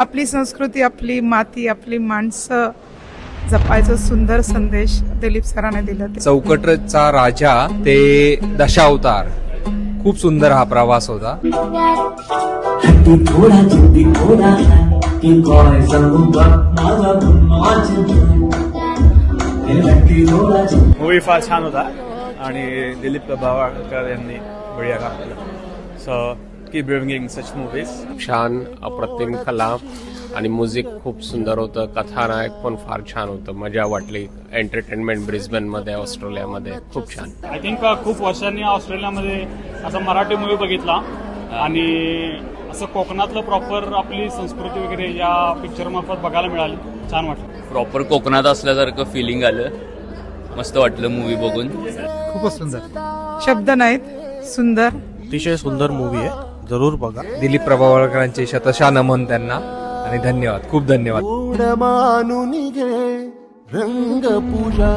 आपली संस्कृती आपली माती आपली माणसं जपायचा सुंदर संदेश दिलीप सरांनी दिला ते. चौकटचा राजा ते दशावतार. खूप सुंदर हा प्रवास होता. मूवी फार छान होता आणि दिलीप प्रभावळकर यांनी बढिया काम केलं. So keep bringing such movies छान अप्रतिम कला आणि म्युझिक खूप सुंदर होतं. कथानायक पण फार छान होतं. मजा वाटली. एंटरटेनमेंट ब्रिस्बेन मध्ये ऑस्ट्रेलियामध्ये खूप छान. आय थिंक खूप वर्षांनी ऑस्ट्रेलियामध्ये असा मराठी मूवी बघितला. आणि असं कोकणातलं प्रॉपर आपली संस्कृती वगैरे या पिक्चर मार्फत बघायला मिळाली. छान वाटलं. प्रॉपर कोकणात असल्यासारखं फिलिंग आलं. मस्त वाटलं मूवी बघून. खूपच सुंदर. शब्द नाहीत. सुंदर. अतिशय सुंदर मूवी आहे. जरूर बघा. दिलीप प्रभावळकरांचे शतशा नमन त्यांना. आणि धन्यवाद. खूप धन्यवाद. मानून घे रंग पूजा